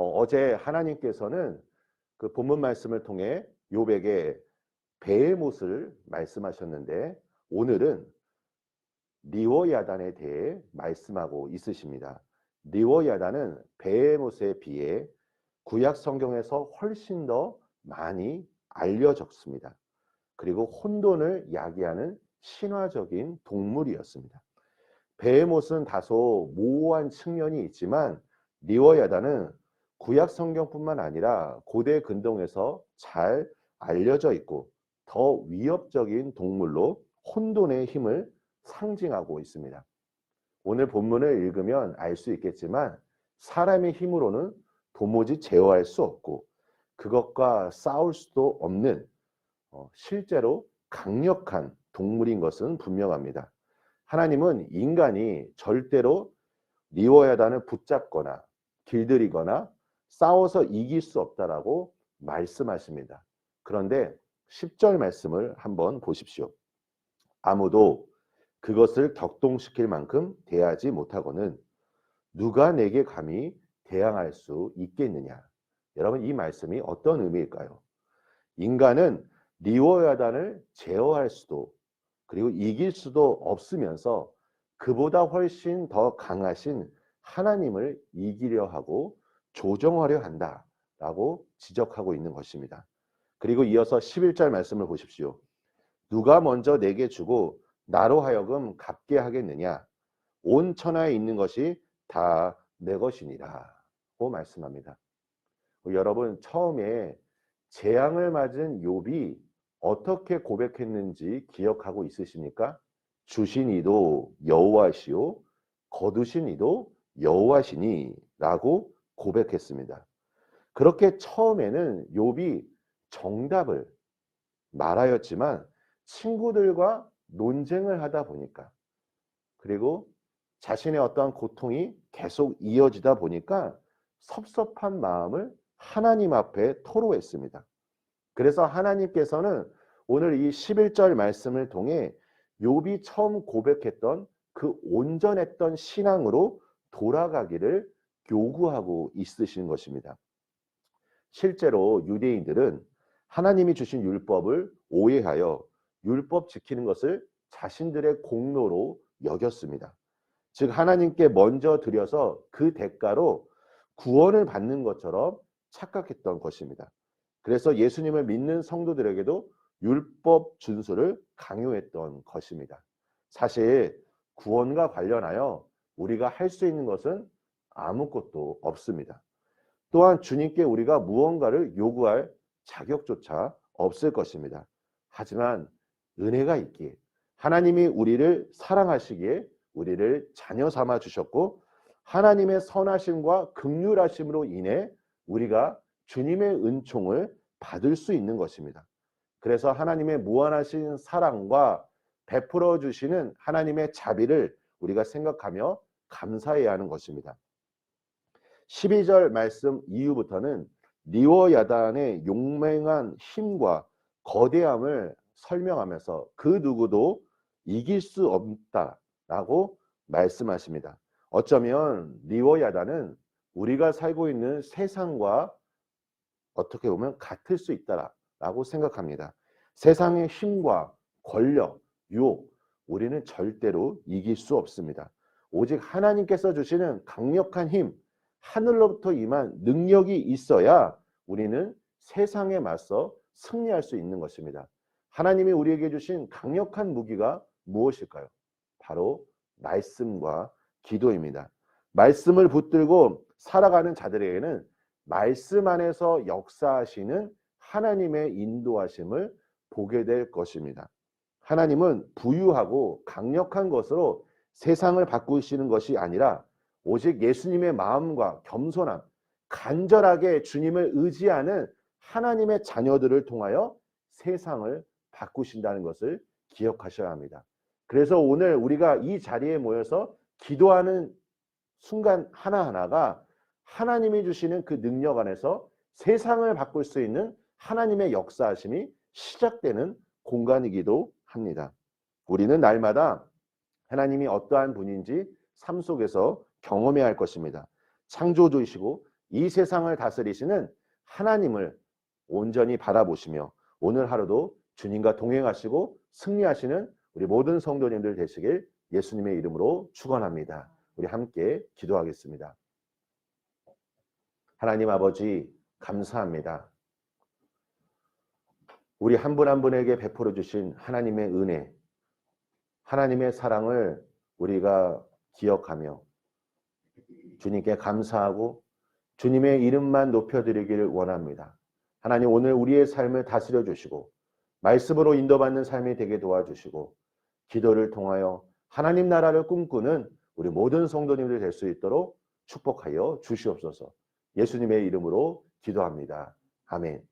어, 제 하나님께서는 그 본문 말씀을 통해 요백의 베헤못을 말씀하셨는데 오늘은 리워야단에 대해 말씀하고 있으십니다. 리워야단은 베헤못에 비해 구약 성경에서 훨씬 더 많이 알려졌습니다. 그리고 혼돈을 야기하는 신화적인 동물이었습니다. 베헤못은 다소 모호한 측면이 있지만 리워야다는 구약 성경뿐만 아니라 고대 근동에서 잘 알려져 있고 더 위협적인 동물로 혼돈의 힘을 상징하고 있습니다. 오늘 본문을 읽으면 알 수 있겠지만 사람의 힘으로는 도무지 제어할 수 없고 그것과 싸울 수도 없는 어, 실제로 강력한 동물인 것은 분명합니다. 하나님은 인간이 절대로 리워야단을 붙잡거나 길들이거나 싸워서 이길 수 없다라고 말씀하십니다. 그런데 10절 말씀을 한번 보십시오. 아무도 그것을 격동시킬 만큼 대하지 못하고는 누가 내게 감히 대항할 수 있겠느냐. 여러분 이 말씀이 어떤 의미일까요? 인간은 리워야단을 제어할 수도 그리고 이길 수도 없으면서 그보다 훨씬 더 강하신 하나님을 이기려 하고 조정하려 한다라고 지적하고 있는 것입니다. 그리고 이어서 11절 말씀을 보십시오. 누가 먼저 내게 주고 나로 하여금 갚게 하겠느냐? 온 천하에 있는 것이 다 내 것이니라고 말씀합니다. 여러분 처음에 재앙을 맞은 욥이 어떻게 고백했는지 기억하고 있으십니까? 주신 이도 여호와시요 거두신 이도 여호와시니라고 고백했습니다. 그렇게 처음에는 욥이 정답을 말하였지만 친구들과 논쟁을 하다 보니까 그리고 자신의 어떠한 고통이 계속 이어지다 보니까 섭섭한 마음을 하나님 앞에 토로했습니다. 그래서 하나님께서는 오늘 이 11절 말씀을 통해 욥이 처음 고백했던 그 온전했던 신앙으로 돌아가기를 요구하고 있으신 것입니다. 실제로 유대인들은 하나님이 주신 율법을 오해하여 율법 지키는 것을 자신들의 공로로 여겼습니다. 즉 하나님께 먼저 드려서 그 대가로 구원을 받는 것처럼 착각했던 것입니다. 그래서 예수님을 믿는 성도들에게도 율법 준수를 강요했던 것입니다. 사실 구원과 관련하여 우리가 할 수 있는 것은 아무것도 없습니다. 또한 주님께 우리가 무언가를 요구할 자격조차 없을 것입니다. 하지만 은혜가 있기에 하나님이 우리를 사랑하시기에 우리를 자녀 삼아 주셨고 하나님의 선하심과 극률하심으로 인해 우리가 주님의 은총을 받을 수 있는 것입니다. 그래서 하나님의 무한하신 사랑과 베풀어 주시는 하나님의 자비를 우리가 생각하며 감사해야 하는 것입니다. 12절 말씀 이후부터는 리워 야단의 용맹한 힘과 거대함을 설명하면서 그 누구도 이길 수 없다라고 말씀하십니다. 어쩌면 리워 야단은 우리가 살고 있는 세상과 어떻게 보면 같을 수 있다라고 생각합니다. 세상의 힘과 권력, 유혹, 우리는 절대로 이길 수 없습니다. 오직 하나님께서 주시는 강력한 힘, 하늘로부터 임한 능력이 있어야 우리는 세상에 맞서 승리할 수 있는 것입니다. 하나님이 우리에게 주신 강력한 무기가 무엇일까요? 바로 말씀과 기도입니다. 말씀을 붙들고 살아가는 자들에게는 말씀 안에서 역사하시는 하나님의 인도하심을 보게 될 것입니다. 하나님은 부유하고 강력한 것으로 세상을 바꾸시는 것이 아니라 오직 예수님의 마음과 겸손함, 간절하게 주님을 의지하는 하나님의 자녀들을 통하여 세상을 바꾸신다는 것을 기억하셔야 합니다. 그래서 오늘 우리가 이 자리에 모여서 기도하는 순간 하나하나가 하나님이 주시는 그 능력 안에서 세상을 바꿀 수 있는 하나님의 역사하심이 시작되는 공간이기도 합니다. 우리는 날마다 하나님이 어떠한 분인지 삶 속에서 경험해야 할 것입니다. 창조주이시고 이 세상을 다스리시는 하나님을 온전히 바라보시며 오늘 하루도 주님과 동행하시고 승리하시는 우리 모든 성도님들 되시길 예수님의 이름으로 축원합니다. 우리 함께 기도하겠습니다. 하나님 아버지 감사합니다. 우리 한 분한 분에게 베풀어 주신 하나님의 은혜, 하나님의 사랑을 우리가 기억하며 주님께 감사하고 주님의 이름만 높여드리기를 원합니다. 하나님 오늘 우리의 삶을 다스려 주시고 말씀으로 인도받는 삶이 되게 도와주시고 기도를 통하여 하나님 나라를 꿈꾸는 우리 모든 성도님들 될 수 있도록 축복하여 주시옵소서. 예수님의 이름으로 기도합니다. 아멘.